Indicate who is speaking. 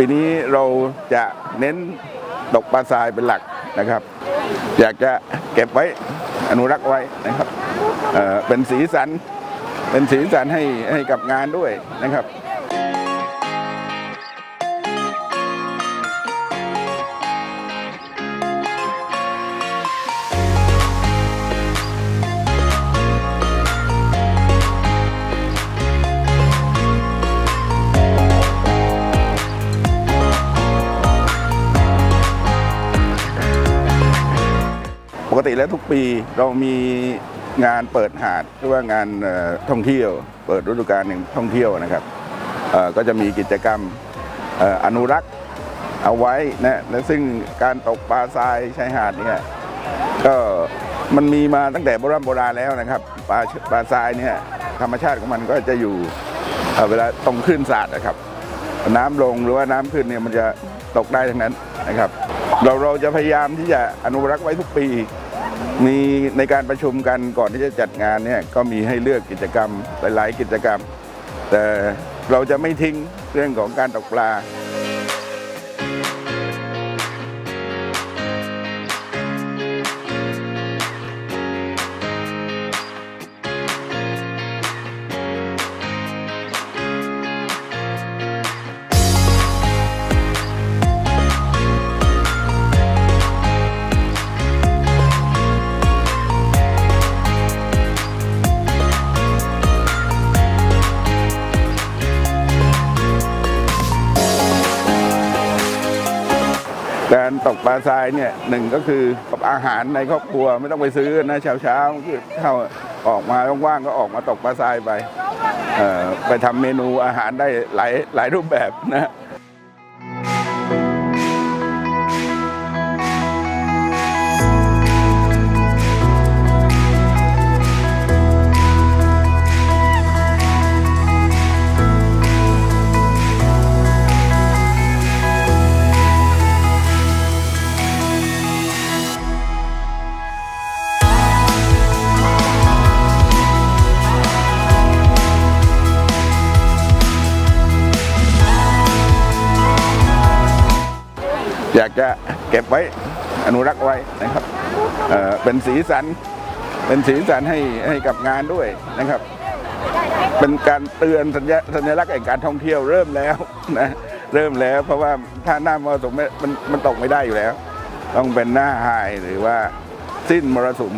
Speaker 1: ปีนี้เราจะเน้นตกปลาทรายเป็นหลักนะครับ อยากจะเก็บไว้อนุรักษ์ไว้นะครับเอ่อเป็นสีสัน เป็นสีสันให้ให้กับงานด้วยนะครับ กติแล้วทุกปีเรามีงานเปิดหาดหรือว่างานท่องเที่ยว เปิดฤดูกาลแห่งท่องเที่ยวนะครับก็จะมีกิจกรรมออนุรักษ์เอาไว้นะและซึ่งการตกปลาทรายชายหาดเนี่ยก็มันมีมาตั้งแต่โบราณโบราณแล้วนะครับปลาปลาทรายเนี่ยธรรมชาติของมันก็จะอยู่เเวลาตรงขึ้นสาดนะครับ น้ำลงหรือว่าน้ำขึ้นเนี่ยมันจะตกได้ทั้งนั้นนะครับ เราเราจะพยายามที่จะอนุรักษ์ไว้ทุกปี มีในการประชุมกันก่อนที่จะจัดงานเนี่ยก็มีให้เลือกกิจกรรมหลาย ๆ กิจกรรม แต่เราจะไม่ทิ้งเรื่องของการตกปลา การตกปลาทรายเนี่ยหนึ่งก็คือกับอาหารในครอบครัวไม่ต้องไปซื้อนะเช้าเช้าคือเข้าออกมาว่างๆก็ออกมาตกปลาทรายไปไปทำเมนูอาหารได้หลายหลายรูปแบบนะ อยากจะเก็บไว้อนุรักษ์ไว้นะครับเอ่อเป็นสีสัน เป็นสีสันให้ให้กับงานด้วยนะครับ เป็นการเตือนสัญญาสัญลักษณ์แห่งการท่องเที่ยวเริ่มแล้วนะเริ่มแล้วเพราะว่าถ้าหน้ามรสุมม่มันมันตกไม่ได้อยู่แล้ว ต้องเป็นหน้าไฮหรือว่าสิ้นมรสุม